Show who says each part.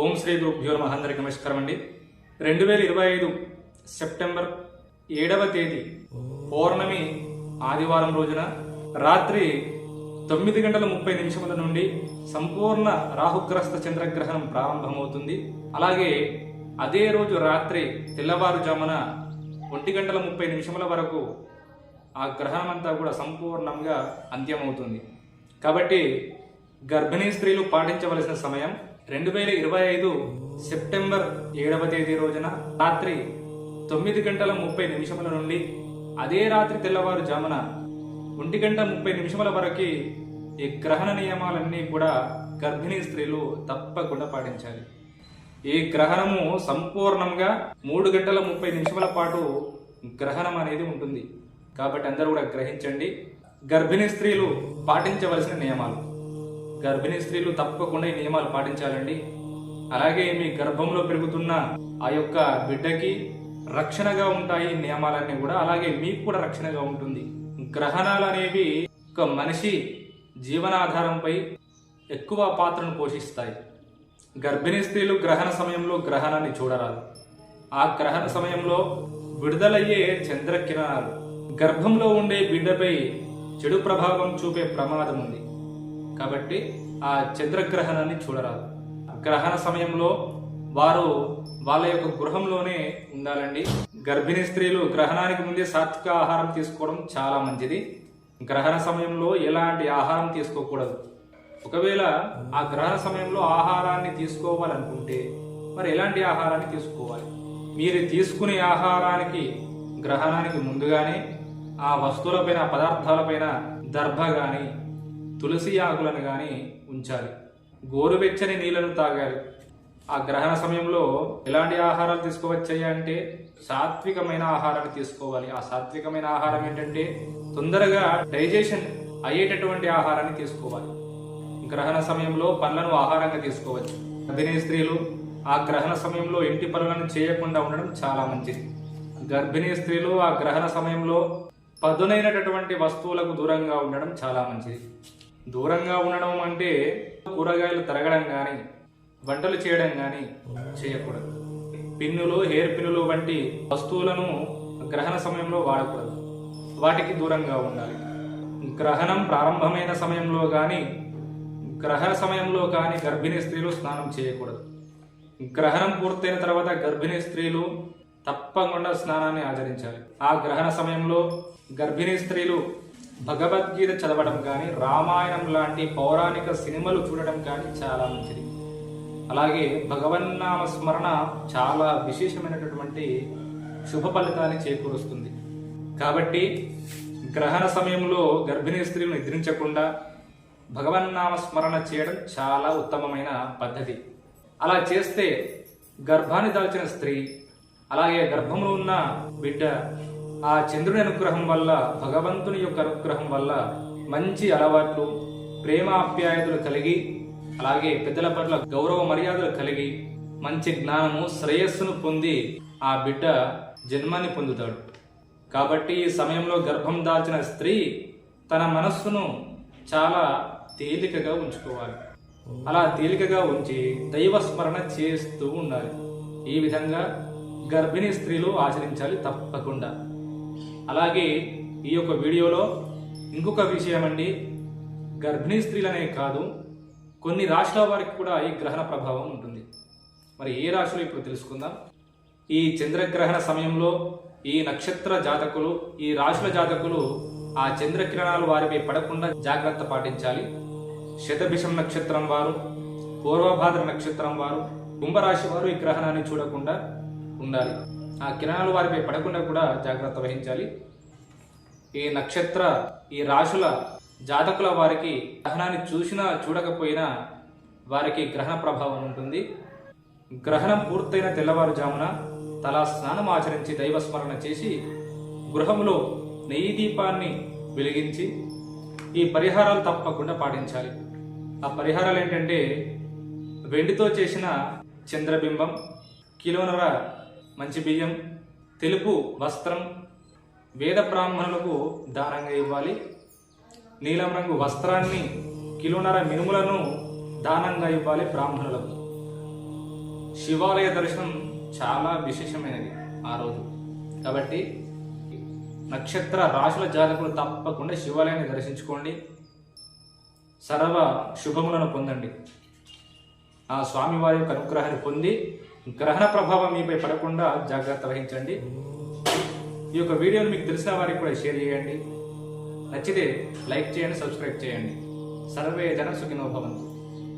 Speaker 1: ఓం శ్రీ గురుభ్యో నమ. అందరికి నమస్కారం అండి. రెండు వేల ఇరవై ఐదు సెప్టెంబర్ ఏడవ తేదీ పౌర్ణమి ఆదివారం రోజున రాత్రి తొమ్మిది గంటల ముప్పై నిమిషముల నుండి సంపూర్ణ రాహుగ్రస్త చంద్రగ్రహణం ప్రారంభమవుతుంది. అలాగే అదే రోజు రాత్రి తెల్లవారుజామున ఒంటి గంటల ముప్పై నిమిషముల వరకు ఆ గ్రహణం అంతా కూడా సంపూర్ణంగా అంత్యమవుతుంది. కాబట్టి గర్భిణీ స్త్రీలు పాటించవలసిన సమయం రెండు వేల ఇరవై ఐదు సెప్టెంబర్ ఏడవ తేదీ రోజున రాత్రి తొమ్మిది గంటల ముప్పై నిమిషముల నుండి అదే రాత్రి తెల్లవారుజామున ఒంటి గంట ముప్పై నిమిషముల వరకు ఈ గ్రహణ నియమాలన్నీ కూడా గర్భిణీ స్త్రీలు తప్పకుండా పాటించాలి. ఈ గ్రహణము సంపూర్ణంగా మూడు గంటల ముప్పై నిమిషముల పాటు గ్రహణం అనేది ఉంటుంది. కాబట్టి అందరూ కూడా గ్రహించండి. గర్భిణీ స్త్రీలు పాటించవలసిన నియమాలు. గర్భిణీ స్త్రీలు తప్పకుండా ఈ నియమాలు పాటించాలండి. అలాగే మీ గర్భంలో పెరుగుతున్న ఆ యొక్క బిడ్డకి రక్షణగా ఉంటాయి నియమాలన్నీ కూడా. అలాగే మీకు కూడా రక్షణగా ఉంటుంది. గ్రహణాలు అనేవి ఒక మనిషి జీవనాధారంపై ఎక్కువ పాత్రను పోషిస్తాయి. గర్భిణీ స్త్రీలు గ్రహణ సమయంలో గ్రహణాన్ని చూడరాదు. ఆ గ్రహణ సమయంలో విడుదలయ్యే చంద్రకిరణాలు గర్భంలో ఉండే బిడ్డపై చెడు ప్రభావం చూపే ప్రమాదం ఉంది. కాబట్టి ఆ చంద్రగ్రహణాన్ని చూడరాదు. గ్రహణ సమయంలో వారు వాళ్ళ యొక్క గృహంలోనే ఉండాలండి. గర్భిణీ స్త్రీలు గ్రహణానికి ముందే సాత్విక ఆహారం తీసుకోవడం చాలా మంచిది. గ్రహణ సమయంలో ఎలాంటి ఆహారం తీసుకోకూడదు. ఒకవేళ ఆ గ్రహణ సమయంలో ఆహారాన్ని తీసుకోవాలనుకుంటే మరి ఎలాంటి ఆహారాన్ని తీసుకోవాలి? మీరు తీసుకునే ఆహారానికి గ్రహణానికి ముందుగానే ఆ వస్తువులపైన పదార్థాలపైన దర్భ కానీ తులసి ఆకులను కానీ ఉంచాలి. గోరువెచ్చని నీళ్ళను తాగాలి. ఆ గ్రహణ సమయంలో ఎలాంటి ఆహారాలు తీసుకోవచ్చాయి అంటే సాత్వికమైన ఆహారాన్ని తీసుకోవాలి. ఆ సాత్వికమైన ఆహారం ఏంటంటే తొందరగా డైజెషన్ అయ్యేటటువంటి ఆహారాన్ని తీసుకోవాలి. గ్రహణ సమయంలో పండ్లను ఆహారంగా తీసుకోవచ్చు. గర్భిణీ స్త్రీలు ఆ గ్రహణ సమయంలో ఇంటి పనులను చేయకుండా ఉండడం చాలా మంచిది. గర్భిణీ స్త్రీలు ఆ గ్రహణ సమయంలో పదునైనటువంటి వస్తువులకు దూరంగా ఉండడం చాలా మంచిది. దూరంగా ఉండడం అంటే కూరగాయలు తరగడం కానీ వంటలు చేయడం కానీ చేయకూడదు. పిన్నులు హెయిర్ పిన్నులు వంటి వస్తువులను గ్రహణ సమయంలో వాడకూడదు. వాటికి దూరంగా ఉండాలి. గ్రహణం ప్రారంభమైన సమయంలో కానీ గ్రహణ సమయంలో కానీ గర్భిణీ స్త్రీలు స్నానం చేయకూడదు. గ్రహణం పూర్తయిన తర్వాత గర్భిణీ స్త్రీలు తప్పకుండా స్నానాన్ని ఆచరించాలి. ఆ గ్రహణ సమయంలో గర్భిణీ స్త్రీలు భగవద్గీత చదవడం కానీ రామాయణం లాంటి పౌరాణిక సినిమాలు చూడడం కానీ చాలా మంచిది. అలాగే భగవన్నామ స్మరణ చాలా విశేషమైనటువంటి శుభ ఫలితాన్ని చేకూరుస్తుంది. కాబట్టి గ్రహణ సమయంలో గర్భిణీ స్త్రీలు నిద్రించకుండా భగవన్నామ స్మరణ చేయడం చాలా ఉత్తమమైన పద్ధతి. అలా చేస్తే గర్భాన్ని దాల్చిన స్త్రీ అలాగే గర్భంలో ఉన్న బిడ్డ ఆ చంద్రుని అనుగ్రహం వల్ల భగవంతుని యొక్క అనుగ్రహం వల్ల మంచి అలవాట్లు ప్రేమ ఆప్యాయతలు కలిగి అలాగే పెద్దల పట్ల గౌరవ మర్యాదలు కలిగి మంచి జ్ఞానము శ్రేయస్సును పొంది ఆ బిడ్డ జన్మాన్ని పొందుతాడు. కాబట్టి ఈ సమయంలో గర్భం దాల్చిన స్త్రీ తన మనస్సును చాలా తేలికగా ఉంచుకోవాలి. అలా తేలికగా ఉంచి దైవ స్మరణ చేస్తూ ఉండాలి. ఈ విధంగా గర్భిణీ స్త్రీలు ఆచరించాలి తప్పకుండా. అలాగే ఈ యొక్క వీడియోలో ఇంకొక విషయం అండి గర్భిణీ స్త్రీలనే కాదు కొన్ని రాశుల వారికి కూడా ఈ గ్రహణ ప్రభావం ఉంటుంది. మరి ఏ రాశులు ఇప్పుడు తెలుసుకుందాం. ఈ చంద్రగ్రహణ సమయంలో ఈ నక్షత్ర జాతకులు ఈ రాశుల జాతకులు ఆ చంద్రకిరణాలు వారిపై పడకుండా జాగ్రత్త పాటించాలి. శతభిషం నక్షత్రం వారు పూర్వభాద్ర నక్షత్రం వారు కుంభరాశి వారు ఈ గ్రహణాన్ని చూడకుండా ఉండాలి. ఆ కిరణాలు వారిపై పడకుండా కూడా జాగ్రత్త వహించాలి. ఈ నక్షత్ర ఈ రాశుల జాతకుల వారికి గ్రహణాన్ని చూసినా చూడకపోయినా వారికి గ్రహణ ప్రభావం ఉంటుంది. గ్రహణం పూర్తయిన తెల్లవారుజామున తలా స్నానం ఆచరించి దైవస్మరణ చేసి గృహంలో నెయ్యి దీపాన్ని వెలిగించి ఈ పరిహారాలు తప్పకుండా పాటించాలి. ఆ పరిహారాలు ఏంటంటే వెండితో చేసిన చంద్రబింబం కిలోనర మంచి బియ్యం తెలుపు వస్త్రం వేద బ్రాహ్మణులకు దానంగా ఇవ్వాలి. నీలం రంగు వస్త్రాన్ని కిలోనర మినుములను దానంగా ఇవ్వాలి బ్రాహ్మణులకు. శివాలయ దర్శనం చాలా విశేషమైనది ఆ రోజు. కాబట్టి నక్షత్ర రాశుల జాతకులు తప్పకుండా శివాలయాన్ని దర్శించుకోండి. సర్వ శుభములను పొందండి. ఆ స్వామివారి యొక్క అనుగ్రహాన్ని పొంది గ్రహణ ప్రభావం మీపై పడకుండా జాగ్రత్త వహించండి. ఈ యొక్క వీడియోని మీకు తెలిసిన వారికి కూడా షేర్ చేయండి. నచ్చితే లైక్ చేయండి సబ్స్క్రైబ్ చేయండి. సర్వే జన సుఖినో భవంతు.